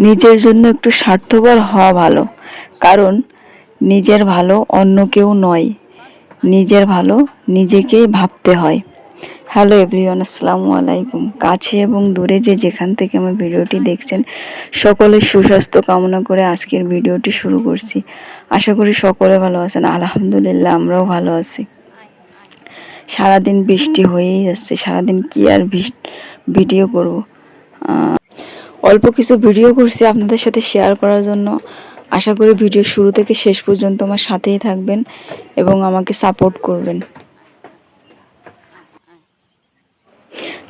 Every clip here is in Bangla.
নিজের জন্য একটু স্বার্থপর হওয়া ভালো। কারণ, নিজের ভালো অন্য কেউ নয়। নিজের ভালো নিজেকেই ভাবতে হয়। হ্যালো এভরিওয়ান আসসালামু আলাইকুম। কাছে এবং দূরে যে যেখান থেকে আমার ভিডিওটি দেখছেন সকলের সুস্বাস্থ্য কামনা করে আজকের ভিডিওটি শুরু করছি। আশা করি সকলে ভালো আছেন। আলহামদুলিল্লাহ, আমরাও ভালো আছি। সারাদিন বৃষ্টি হয়েই যাচ্ছে। সারাদিন কি আর ভিডিও করব? অল্প কিছু ভিডিও করছি আপনাদের সাথে শেয়ার করার জন্য। আশা করি ভিডিও শুরু থেকে শেষ পর্যন্ত আমার সাথেই থাকবেন এবং আমাকে সাপোর্ট করবেন।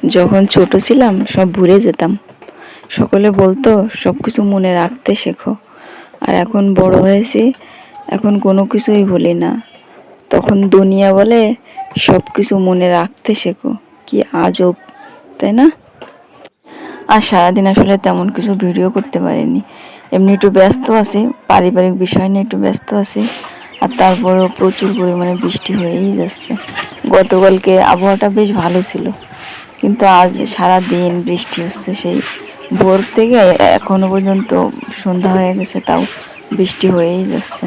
যখন ছোট ছিলাম, সব ভুলে যেতাম। সকলে বলতো, সব কিছু মনে রাখতে শেখো। আর এখন বড় হয়েছি, এখন কোনো কিছুই ভুলি না। তখন দুনিয়া বলে, সব কিছু মনে রাখতে শেখো। কি আজব, তাই না? আর সারাদিন আসলে তেমন কিছু ভিডিও করতে পারিনি। এমনি একটু ব্যস্ত আছি, পারিবারিক বিষয় নিয়ে একটু ব্যস্ত আছি, আর তারপরেও প্রচুর পরিমাণে বৃষ্টি হয়েই যাচ্ছে। গতকালকে আবহাওয়াটা বেশ ভালো ছিল, কিন্তু আজ সারা দিন বৃষ্টি হচ্ছে, সেই ভোর থেকে এখনও পর্যন্ত সন্ধ্যা হয়ে গেছে, তাও বৃষ্টি হয়েই যাচ্ছে।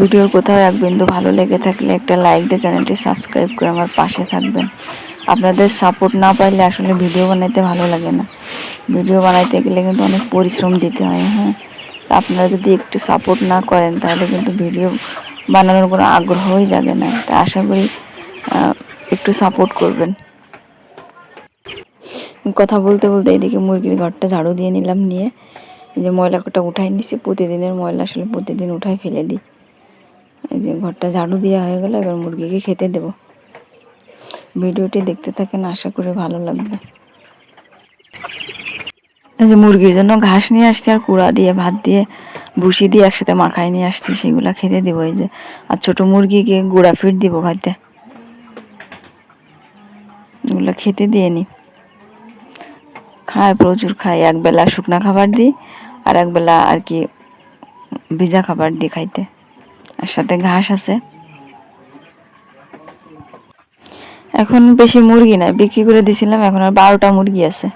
ভিডিওর কোথাও এক বিন্দু ভালো লেগে থাকলে একটা লাইক দিয়ে চ্যানেলটি সাবস্ক্রাইব করে আমার পাশে থাকবেন। আপনাদের সাপোর্ট না পাইলে আসলে ভিডিও বানাইতে ভালো লাগে না। ভিডিও বানাইতে গেলে কিন্তু অনেক পরিশ্রম দিতে হয় হ্যাঁ। আপনারা যদি একটু সাপোর্ট না করেন, তাহলে কিন্তু ভিডিও বানানোর কোনো আগ্রহই জাগে না। তা আশা করি একটু সাপোর্ট করবেন। কথা বলতে বলতে এদিকে মুরগির ঘরটা ঝাড়ু দিয়ে নিলাম নিয়ে। এই যে ময়লা কটা উঠাই নিছি, প্রতিদিনের ময়লা আসলে প্রতিদিন উঠাই ফেলে দিই। এই যে ঘরটা ঝাড়ু দেওয়া হয়ে গেল, এবার মুরগিকে খেতে দেব। ভিডিওটি দেখতে থাকেন, আশা করি ভালো লাগবে। এই যে মুরগির জন্য ঘাস নিয়ে আসছি আর কুড়া দিয়ে, ভাত দিয়ে, ভুসি দিয়ে একসাথে মাখাই নিয়ে আসছি, সেগুলা খেতে দেবো এই যে। আর ছোট মুরগিকে গুঁড়া ফিট দিব খাইতে। এগুলো খেতে দিয়ে নি। খায় প্রচুর খায় একবেলা শুকনা খাবার দিই আর একবেলা আর কি ভিজা খাবার দিই খাইতে। আর সাথে ঘাস আছে। এখন বেশি মুরগি নাই। বিক্রি করে দিছিলাম, এখন আর বারোটা মুরগি আছে।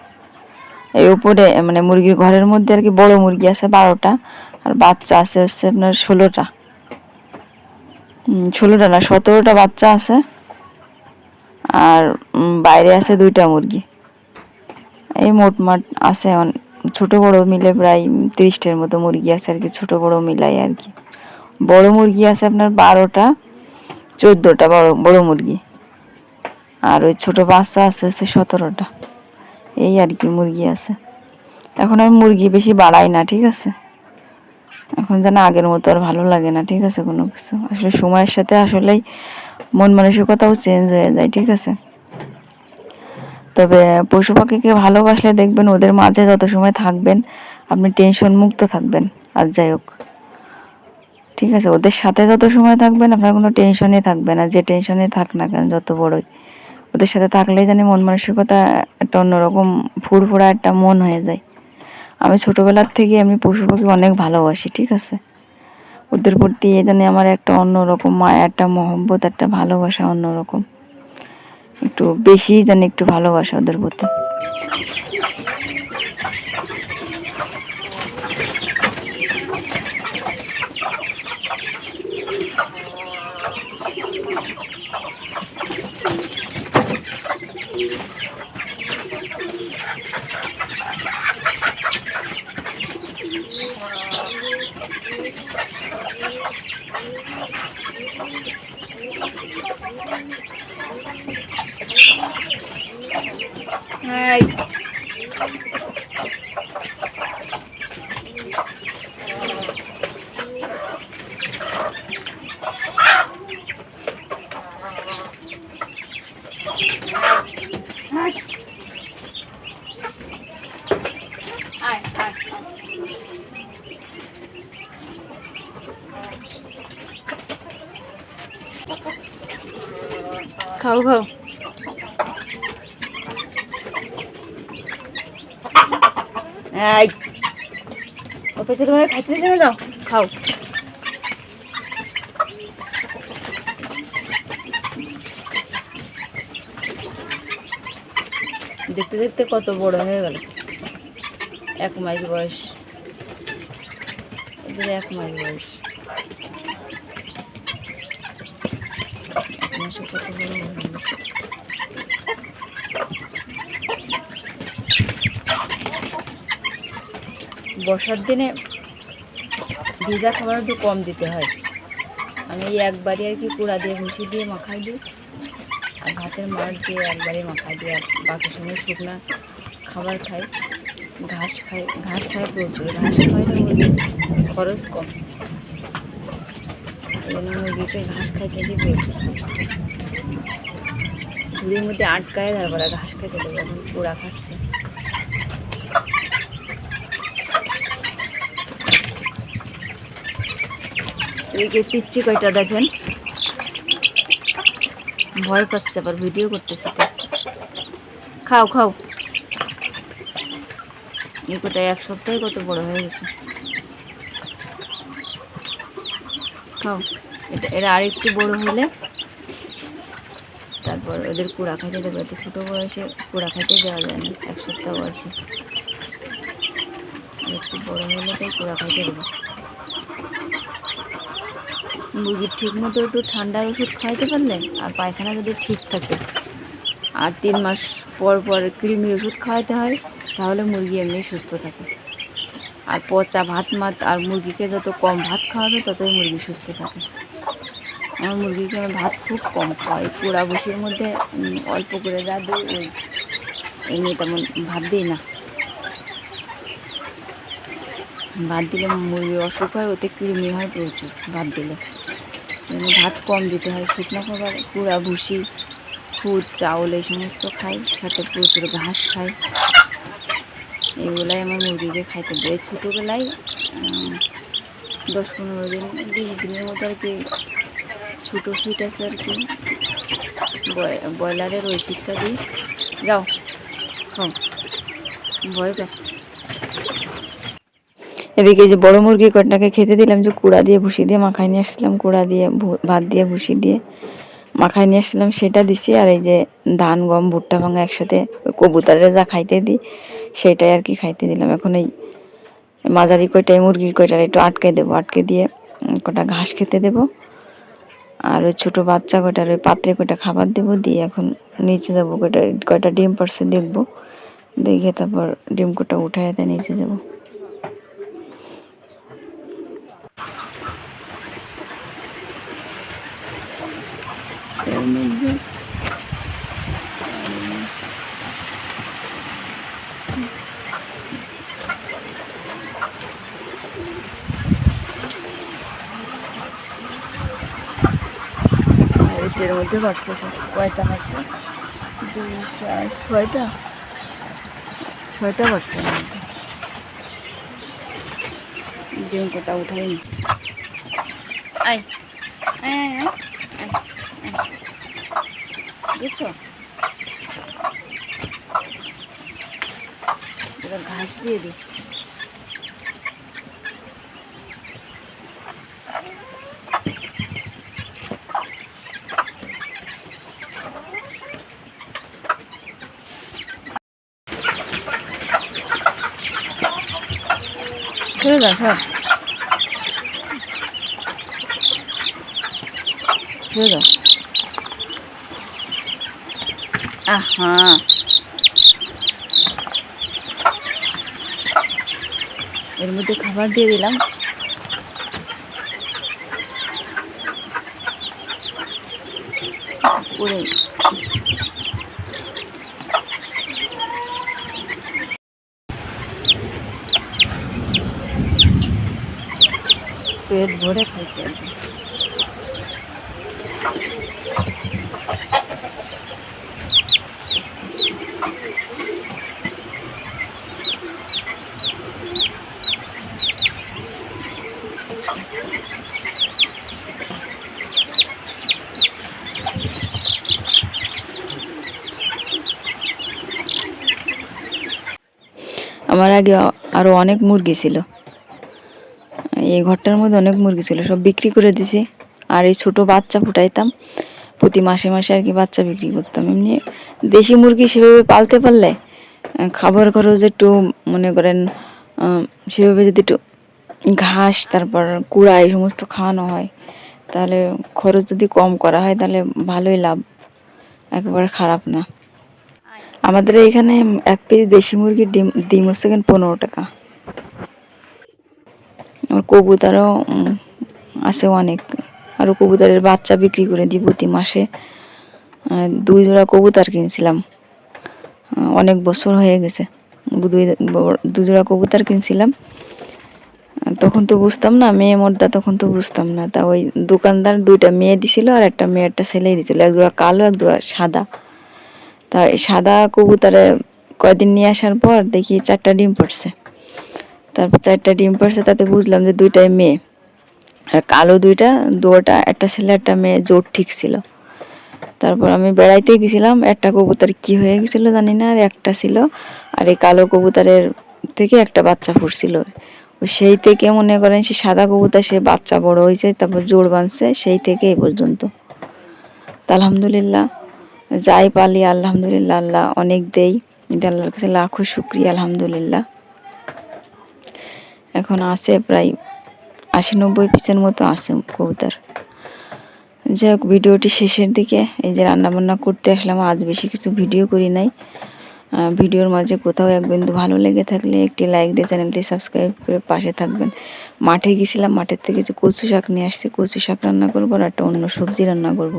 এই উপরে মানে মুরগির ঘরের মধ্যে আর কি বড় মুরগি আছে বারোটা, আর বাচ্চা আছে হচ্ছে আপনার ষোলোটা। ষোলোটা না, সতেরোটা বাচ্চা আছে, আর বাইরে আছে দুইটা মুরগি। এই মোটমাট আছে ছোট বড় মিলে প্রায় তিরিশটার মতো মুরগি আছে আর কি, ছোট বড় মিলাই আর কি। বড় মুরগি আছে আপনার বারোটা, চোদ্দোটা বড় বড় মুরগি। আর ওই ছোট বাচ্চা আছে হচ্ছে সতেরোটা। এই আর কি মুরগি আছে। এখন আমি মুরগি বেশি বাড়াই না, ঠিক আছে? এখন যেন আগের মতো আর ভালো লাগে না, ঠিক আছে কোনো কিছু? আসলে সময়ের সাথে আসলেই মন মানসিকতাও চেঞ্জ হয়ে যায়, ঠিক আছে? তবে পশু পাখিকে ভালোবাসলে দেখবেন ওদের মাঝে যত সময় থাকবেন, আপনি টেনশন মুক্ত থাকবেন, আর যাই হোক। ঠিক আছে, ওদের সাথে যত সময় থাকবেন, আপনার কোনো টেনশনই থাকবে না, যে টেনশনে থাক না কেন, যত বড়ই। ওদের সাথে থাকলেই জানি মন মানসিকতা একটা অন্যরকম ফুরফুরা একটা মন হয়ে যায়। আমি ছোটবেলার থেকে আমি পশু পাখি অনেক ভালোবাসি, ঠিক আছে? ওদের প্রতি জানি আমার একটা অন্যরকম মায়া, একটা মহব্বত, একটা ভালোবাসা অন্যরকম। একটু বেশি জানি একটু ভালোবাসা ওদের প্রতি। hai Thank you. খাও খাও। পেছনে তোমাকে খাইতে দিতে দাও খাও। দেখতে দেখতে কত বড় হয়ে গেল। এক মাস বয়স। এক মাস বয়স। বর্ষার দিনে ভিজা খাবার একটু কম দিতে হয়। আমি একবারই আর কি কুড়া দিয়ে, ভুসি দিয়ে মাখাই দিই। আর ভাতের মার দিয়ে একবারে মাখাই দিই। আর বাকি সময় শুকনা খাবার খাই। ঘাস খাই ঘাস খাই প্রচুর। ঘাস মুরগির খরচ কম। মুরগিকে ঘাস খাইতে প্রচুর ঝুড়ির মধ্যে আটকায়, তারপরে ঘাস খাইতে দেবো এখন কুড়া খাচ্ছে। এদিকে পিচ্ছি কয়টা দেখেন? ভয় পাচ্ছে, আবার ভিডিও করতেছে তো। খাও খাও। এই কটা এক সপ্তাহে কত বড় হয়ে গেছে। খাও। এটা এরা আর একটু বড় হলে তারপর ওদের কুড়া খাইতে দেবে। এত ছোটো বয়সে কুড়া খাইতে দেওয়া যায় না, এক সপ্তাহ বয়সে। একটু বড় হলে তাই কুড়া খাইতে দেবো। মুরগির ঠিক মতো একটু ঠান্ডার ওষুধ খাইতে পারলে আর পায়খানা যদি ঠিক থাকে আর তিন মাস পর পর কৃমির ওষুধ খাওয়াতে হয়, তাহলে মুরগি এমনি সুস্থ থাকে। আর পচা ভাত মাত আর মুরগিকে যত কম ভাত খাওয়াবে, ততই মুরগি সুস্থ থাকে। আমার মুরগিকে আমি ভাত খুব কম খাওয়াই পোড়া বসির মধ্যে অল্প করে যা দিই, ওই এমনি তেমন ভাত দিই না। ভাত দিলে মুরগির অসুখ হয়, ওতে কৃমি হয় প্রচুর, ভাত দিলে। ভাত কম দিতে হয়, শুকনো খাবার পুরা ভুসি খুদ, চাউল, এই সমস্ত খাই, সাথে প্রচুর ঘাস খাই। এগুলাই আমার মুরগিকে খাইতে দেয়। ছোটোবেলায় দশ পনেরো দিন, বিশ দিনের মতো আর কি ছোটো ফিট আছে আর কি। ব্রয়লারের ওই ফিটটা দিই। যাও। খাও ভয় পাচ্ছে এদিকে যে বড় মুরগি কটাকে খেতে দিলাম, যে কুড়া দিয়ে ভুসি দিয়ে মাখাই নিয়ে আসছিলাম, কুড়া দিয়ে ভাত দিয়ে ভুসি দিয়ে মাখাই নিয়ে আসছিলাম, সেটা দিছি আর এই যে ধান, গম, ভুট্টা ভাঙা একসাথে কবুতরের যা খাইতে দিই, সেটাই আর কি খাইতে দিলাম। এখন এই মাঝারি কয়টায়, মুরগির কয়টার একটু আটকে দেবো। আটকে দিয়ে কটা ঘাস খেতে দেবো। আর ওই ছোটো বাচ্চা কয়টার ওই পাত্রে কয়টা খাবার দেবো দিয়ে এখন নিচে যাব কটা কয়টা ডিম পারছে দেখব। দেখে তারপর ডিম কটা উঠায় তাই নিচে যাব। Thank মধ্যে এটার মধ্যে পারছে কয়টা পারছে দুই চার ছয়টা? ছয়টা পারছে এর মধ্যে। ডিম কোটা উঠাইনি। আয়। বুঝছ? এবার ঘাস দিয়ে দিই। ছেড়ে দাও আহা। এর মধ্যে খাবার দিয়ে দিলাম। করে পেট ভরে খাইছে আমার আগে আ- আরও অনেক মুরগি ছিল। এই ঘরটার মধ্যে অনেক মুরগি ছিল সব বিক্রি করে দিছি। আর এই ছোট বাচ্চা ফুটাইতাম প্রতি মাসে মাসে আর কি বাচ্চা বিক্রি করতাম। এমনি দেশি মুরগি সেভাবে পালতে পারলে খাবার খরচ একটু মনে করেন সেভাবে যদি একটু ঘাস তারপর কুড়া এই সমস্ত খাওয়ানো হয় তাহলে খরচ যদি কম করা হয় তাহলে ভালোই লাভ একেবারে খারাপ না। আমাদের এখানে এক পিস দেশি মুরগির ডিম ডিম হচ্ছে কেন পনেরো টাকা। আর কবুতরও আছে অনেক। আরও কবুতরের বাচ্চা বিক্রি করে দিই প্রতি মাসে। দুই জোড়া কবুতর কিনছিলাম। অনেক বছর হয়ে গেছে। দুই দু জোড়া কবুতর কিনছিলাম। তখন তো বুঝতাম না, মেয়ে মোদ্দা তখন তো বুঝতাম না। তা ওই দোকানদার দুইটা মেয়ে দিছিল আর একটা মেয়ে একটা ছেলেই দিছিল। এক জোড়া কালো, এক জোড়া সাদা। তা সাদা কবুতরে কয়দিন নিয়ে আসার পর দেখি চারটা ডিম পড়ছে। তারপর চারটা ডিম পড়ছে, তাতে বুঝলাম যে দুইটাই মেয়ে। আর কালো দুইটা দুটা একটা ছেলে, একটা মেয়ে, জোর ঠিক ছিল। তারপর আমি বেড়াইতে গেছিলাম, একটা কবুতর কি হয়ে গেছিল জানি না, আর একটা ছিল। আর এই কালো কবুতরের থেকে একটা বাচ্চা ফুটছিল। সেই থেকে মনে করেন সে সাদা কবুতর, সে বাচ্চা বড় হয়েছে, তারপর জোর বাঁধছে, সেই থেকে এই পর্যন্ত। তা আলহামদুলিল্লাহ, যাই পালি, আলহামদুলিল্লাহ, আল্লাহ অনেক দেই। আল্লাহর কাছে লাখো শুক্রিয়া, আলহামদুলিল্লাহ। এখন আছে প্রায় আশি নব্বই পিসের মতো আছে কবুতর। যাই হোক ভিডিওটি শেষের দিকে এই যে রান্না বান্না করতে আসলাম, আজ বেশি কিছু ভিডিও করি নাই। ভিডিওর মাঝে কোথাও এক বিন্দু ভালো লেগে থাকলে একটি লাইক দিয়ে চ্যানেলটি সাবস্ক্রাইব করে পাশে থাকবেন। মাঠে গেছিলাম, মাঠের থেকে যে কচু শাক নিয়ে আসছি, কচু শাক রান্না করব আর একটা অন্য সবজি রান্না করব।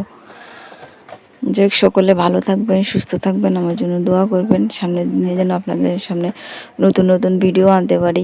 হোক সকলে ভালো থাকবেন, সুস্থ থাকবেন, আমার জন্য দোয়া করবেন। সামনের দিনে যেন আপনাদের সামনে নতুন নতুন ভিডিও আনতে পারি।